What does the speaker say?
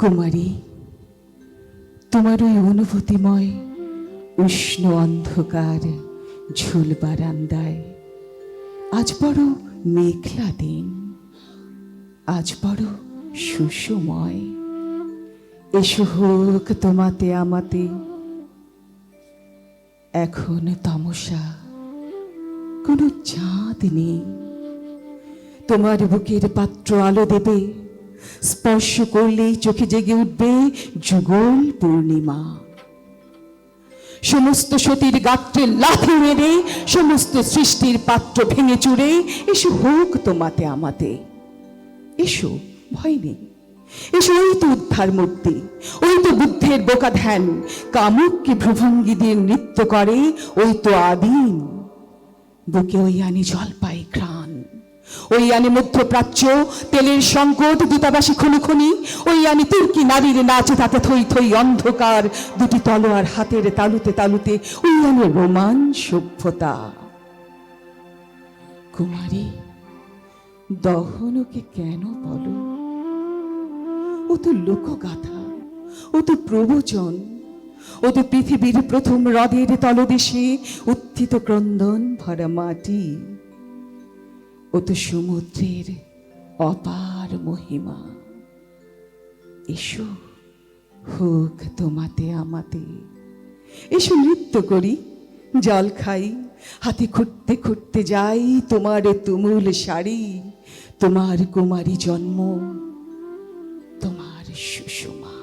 কুমারী, তোমার ওই অনুভূতিময় উষ্ণ অন্ধকার ঝুল বারান্দায়। আজ বড় মেঘলা দিন, আজ বড় সুষময়। এসো হোক তোমাতে আমাতে, এখন তমসা, কোনো চাঁদ নেই। তোমার বুকের পাত্র আলো দেবে স্পর্শ করলেই চোখে জেগে উঠবে যুগল পূর্ণিমা। সমস্ত সতীর গাত্রে লাথি মেরে, সমস্ত সৃষ্টির পাত্র ভেঙে চুরে, এসো হোক তোমাতে আমাতে। এসো, ভয় নেই। এসো ওই তো উদ্ধার মূর্তি, ওই তো বুদ্ধের বোকা ধ্যান কামুককে ভ্রুভঙ্গি দিয়ে নৃত্য করে, ওই তো আদিম। বুকে ওই আনি জল পাই ঘ্রাণ। ওই আনি মধ্যপ্রাচ্য, তেলের সংকট, দূতাবাসী খুনি খুনি ওই আনি তুর্কি নারীর নাচে, তাতে থই থই অন্ধকার, দুটি তলোয়ার হাতের তালুতে তালুতে, ওই আনি রোমান সভ্যতা। কুমারী, দহনকে কেন বলো? ও তো লোকগাথা, ও তো প্রবচন, ও তো পৃথিবীর প্রথম হ্রদের তলদেশে উত্থিত ক্রন্দন ভরা মাটি। ও তো সমুদ্রের অপার মহিমা। এসো, হোক তোমাতে আমাতে। এসো নৃত্য করি, জল খাই, হাতে খুঁটতে খুঁটতে যাই তোমার তুমুল শাড়ি, তোমার কুমারী জন্ম, তোমার সুষমা।